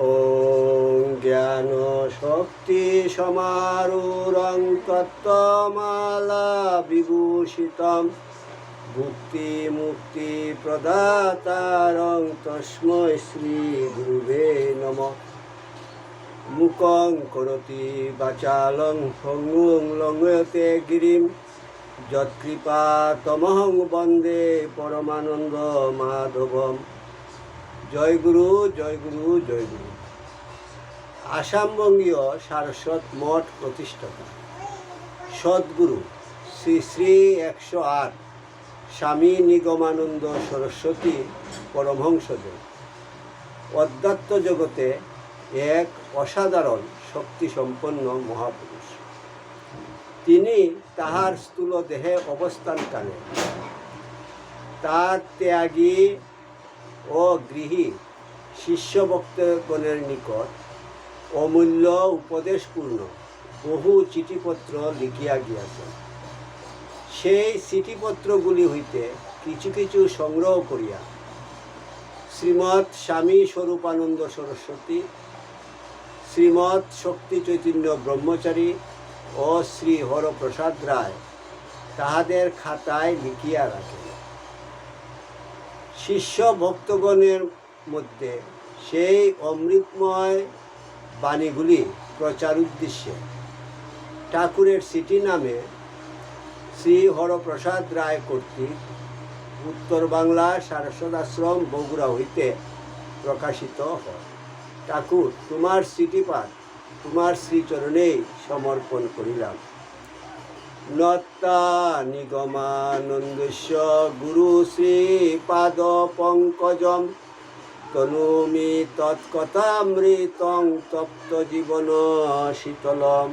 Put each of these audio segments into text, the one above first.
ॐ ज्ञानशक्ति समारूरं तत्त्वमाला विभूषितं भुक्तिमुक्तिप्रदातारं तस्मै श्रीगुरुवे नमः মুকং করতি বাচালং ফঙ্গুং লঙ্গয়তে গিরিম যৎকৃপা তমহং বন্দে পরমানন্দ মাধবম জয় গুরু জয় গুরু জয় গুরু। আসামবঙ্গীয় সারস্বত মঠ প্রতিষ্ঠাতা। সদ্গুরু শ্রী শ্রী একশো আট স্বামী নিগমানন্দ সরস্বতী পরমহংসদেব। অধ্যাত্ম জগতে এক অসাধারণ শক্তিসম্পন্ন মহাপুরুষ। তিনি তাহার স্থূল দেহে অবস্থানকালে তার ত্যাগী ও গৃহী শিষ্য ভক্তগণের নিকট অমূল্য উপদেশপূর্ণ বহু চিঠিপত্র লিখিয়া গিয়াছেন। সেই চিঠিপত্রগুলি হইতে কিছু কিছু সংগ্রহ করিয়া শ্রীমৎ স্বামী স্বরূপানন্দ সরস্বতী, শ্রীমৎ শক্তি চৈতন্য ব্রহ্মচারী ও শ্রী হরপ্রসাদ রায় তাহাদের খাতায় লিখিয়া রাখেন। শিষ্য ভক্তগণের মধ্যে সেই অমৃতময় বাণীগুলি প্রচার উদ্দেশ্যে ঠাকুরের সিটি নামে শ্রী হরপ্রসাদ রায় কর্তৃক উত্তর বাংলা সারস্বত আশ্রম বগুড়া হইতে প্রকাশিত হয়। ঠাকুর, তোমার স্মৃতিপাঠ তোমার শ্রীচরণেই সমর্পণ করিলাম। নত্তা নিগমানন্দস্য গুরু শ্রী পাদ পঙ্কজম। তনুমি তৎকথামৃতং তপ্ত জীবন শীতলম।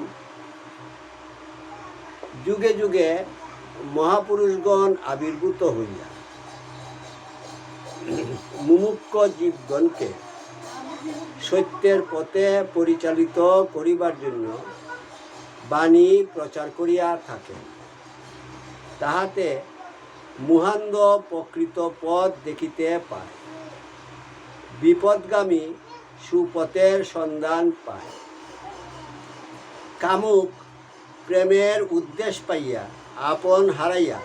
যুগে যুগে মহাপুরুষগণ আবির্ভূত হইয়া মুমুক্ষ জীবগণকে সত্যের পথে পরিচালিত করিবার জন্য বাণী প্রচার করিয়া থাকেন তাহাতে মুহান্দ প্রকৃত পথ দেখিতে পায়। বিপদগামী সুপথের সন্ধান পায়। কামুক প্রেমের উদ্দেশ্য পাইয়া, আপন হারাইয়া,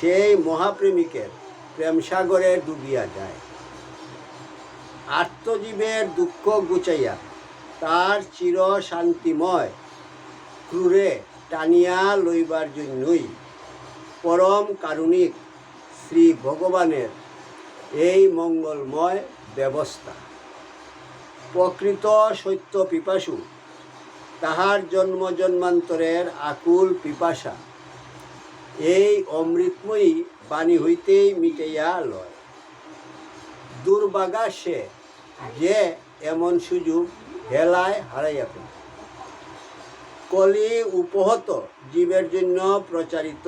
সেই মহাপ্রেমিকের প্রেমসাগরে ডুবিয়া যায়। আত্মজীবের দুঃখ গুচাইয়া তার চির শান্তিময় ক্রুরে টানিয়া লইবার জন্যই পরম কারুণিক শ্রী ভগবানের এই মঙ্গলময় ব্যবস্থা। প্রকৃত সত্য পিপাসু, তাহার জন্ম জন্মান্তরের আকুল পিপাসা, এই অমৃতময়ী বাণী হইতেই মিটাইয়া লয়। দুর্বাগা সে যে এমন সুযোগ হেলায় হারাইয়া ফেলে। কলি উপহত, জীবের জন্য প্রচারিত।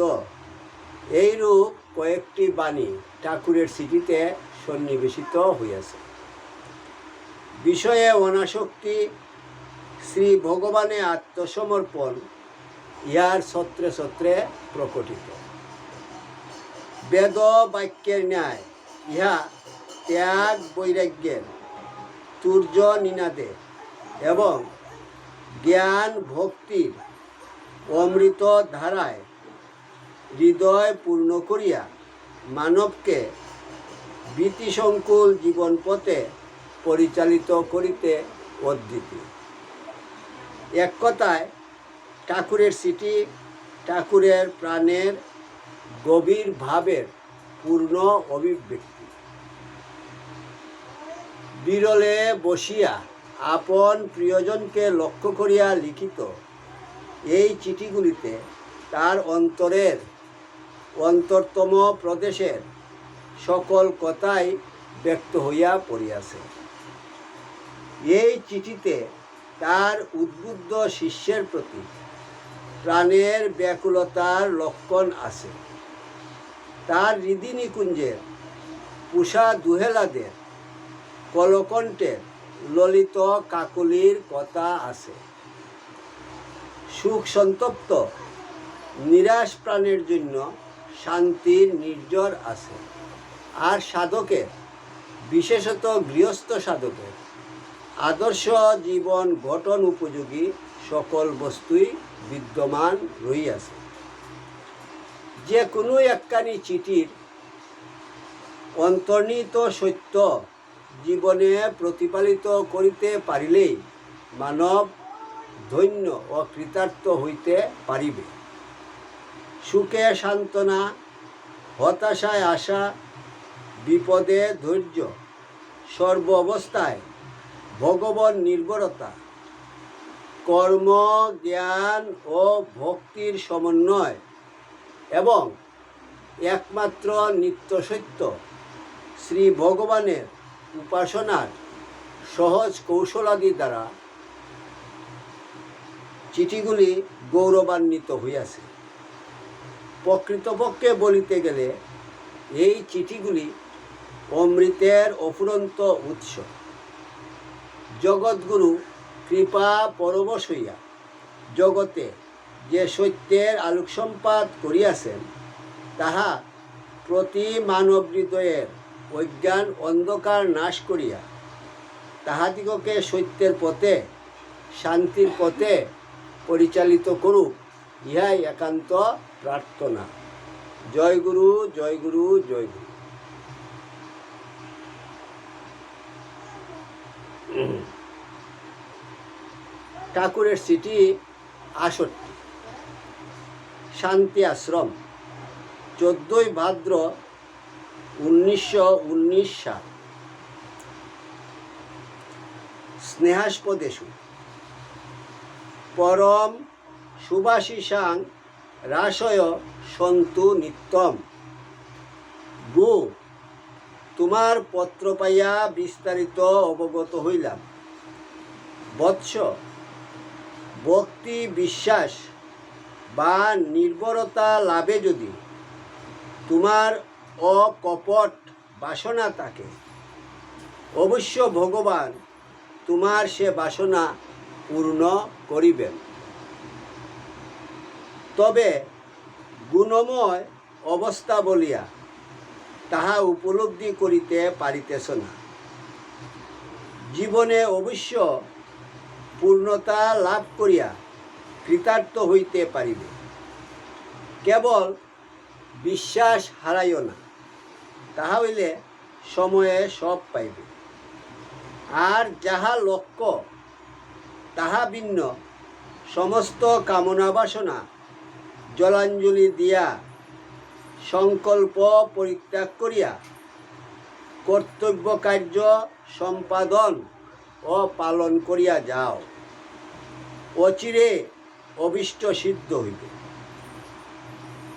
এইরূপ কয়েকটি বাণী ঠাকুরের স্মৃতিতে সন্নিবেশিত হইয়াছে। বিষয়ে অনাসক্তি, শ্রী ভগবানে আত্মসমর্পণ ইহার সত্রে সত্রে প্রকটিত। বেদ বাক্যের ন্যায়, ইহা ত্যাগ বৈরাগ্যের, তুর্য নিনাদে এবং জ্ঞান ভক্তির অমৃত ধারায় হৃদয় পূর্ণ করিয়া মানবকে ভীতিসংকুল জীবন পথে পরিচালিত করিতে অদ্বিতীয় এক কথায়, ঠাকুরের সিটি ঠাকুরের প্রাণের গভীর ভাবের পূর্ণ অভিব্যক্তি। বিরলে বসিয়া আপন প্রিয়জনকে লক্ষ্য করিয়া লিখিত এই চিঠিগুলিতে তার অন্তরের অন্তরতম প্রদেশের সকল কথাই ব্যক্ত হইয়া পড়িয়াছে। এই চিঠিতে তার উদ্বুদ্ধ শিষ্যের প্রতি প্রাণের ব্যাকুলতার লক্ষণ আছে। তার হৃদি নিকুঞ্জের পুষা দুহেলাদের কলকণ্ঠের ললিত কাকলির কথা আছে। সুখ সন্তপ্ত, নিরাশ প্রাণের জন্য শান্তির নির্জর আছে। আর সাধকের, বিশেষত গৃহস্থ সাধকের, আদর্শ জীবন গঠন উপযোগী সকল বস্তুই বিদ্যমান রইয়াছে যে কোনো একখানি চিঠির অন্তর্নিহিত সত্য জীবনে প্রতিপালিত করিতে পারিলেই মানব ধন্য ও কৃতার্থ হইতে পারিবে। সুখে সান্ত্বনা, হতাশায় আশা, বিপদে ধৈর্য, সর্ব অবস্থায় ভগবান নির্ভরতা কর্ম, জ্ঞান ও ভক্তির সমন্বয় এবং একমাত্র নিত্য সত্য শ্রী ভগবানের উপাসনার সহজ কৌশলাদি দ্বারা চিঠিগুলি গৌরবান্বিত হইয়াছে। প্রকৃতপক্ষে বলিতে গেলে এই চিঠিগুলি অমৃতের অফুরন্ত উৎস। জগৎগুরু কৃপা পরবশ হইয়া জগতে যে সত্যের আলোকসম্পাদ করিয়াছেন, তাহা প্রতি মানব হৃদয়ের অজ্ঞান অন্ধকার নাশ করিয়া তাহাদিগকে সত্যের পথে, শান্তির পথে পরিচালিত করুক, ইহাই একান্ত প্রার্থনা। জয় গুরু জয় গুরু জয় গুরু। ঠাকুরের সিটি আষট্টি। শান্তি আশ্রম। চোদ্দই ভাদ্র উনিশশো উনিশ সাল। স্নেহাস্পদেশু। পরম সুভাষিসাং রাসয় সন্তু নিত্যম। গু, তোমার পত্র পাইয়া বিস্তারিত অবগত হইলাম। বৎস, ভক্তি বিশ্বাস বা নির্ভরতা লাভে যদি তোমার অকপট বাসনা থাকে অবশ্য ভগবান তোমার সে বাসনা পূর্ণ করিবেন। তবে গুণময় অবস্থা বলিয়া তাহা উপলব্ধি করিতে পারিতেছ না। জীবনে অবশ্য পূর্ণতা লাভ করিয়া কৃতার্থ হইতে পারিবে। কেবল বিশ্বাস হারাইও না। তাহা হইলে সময়ে সব পাইবে। আর যাহা লক্ষ্য, তাহা ভিন্ন। সমস্ত কামনা বাসনা, জলাঞ্জলি দিয়া সংকল্প পরিত্যাগ করিয়া কর্তব্য কার্য সম্পাদন ও পালন করিয়া যাও। অচিরে অভিষ্ট সিদ্ধ হইবে।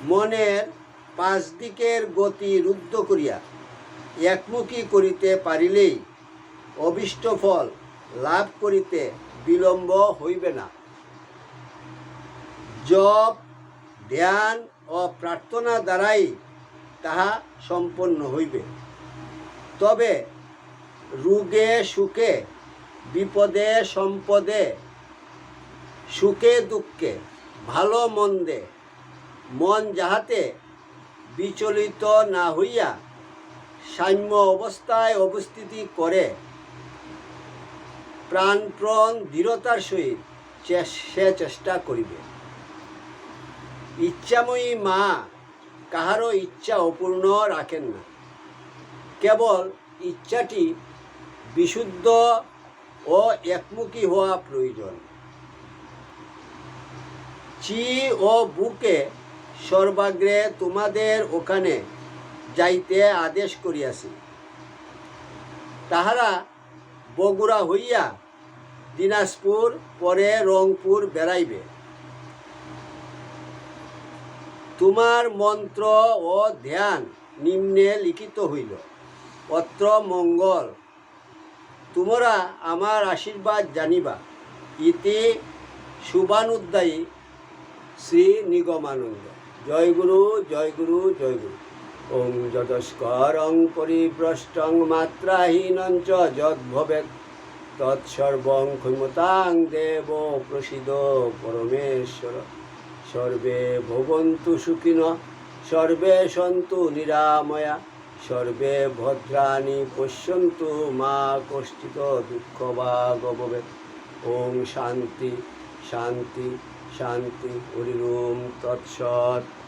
মনের পাঁচ দিকের গতি রুদ্ধ করিয়া একমুখী করিতে পারিলেই অভিষ্ট ফল লাভ করিতে বিলম্ব হইবে না। জপ, ধ্যান ও প্রার্থনা দ্বারাই তাহা সম্পন্ন হইবে। তবে রোগে সুখে, বিপদে সম্পদে, সুখে দুঃখে, ভালো মন্দে, মন যাহাতে বিচলিত না হইয়া সাম্য অবস্থায় অবস্থিতি করে। প্রাণপ্রণ দৃঢ়তার সহিত সে চেষ্টা করিবে। ইচ্ছাময়ী মা কাহারও ইচ্ছা অপূর্ণ রাখেন না। কেবল ইচ্ছাটি বিশুদ্ধ ও একমুখী হওয়া প্রয়োজন। চি ও বুকে সর্বাগ্রে তোমাদের ওখানে যাইতে আদেশ করিয়াছি। তাহারা বগুড়া হইয়া দিনাজপুর, পরে রংপুর বেড়াইবে। তোমার মন্ত্র ও ধ্যান নিম্নে লিখিত হইল, অত্র মঙ্গল। তোমরা আমার আশীর্বাদ জানিবা। ইতি শুভানুদ্দায়ী শ্রী নিগমানন্দ। জয় গুরু জয় গুরু জয় গুরু। ওং যতস্করং পরিভ্রষ্টং মাত্রাহীনং চ যদ্ভবেৎ, তৎসর্বং ক্ষমতাং দেব প্রসিদ পরমেশ্বর। সর্বে ভবন্তু সুখিন, সর্বে সন্তু নিরাময়া, সর্বে ভদ্রাণি পশ্যন্তু মা কষ্টিত দুঃখ বা গবে ওম শান্তি শান্তি। শান্তি হরিম তৎসৎ।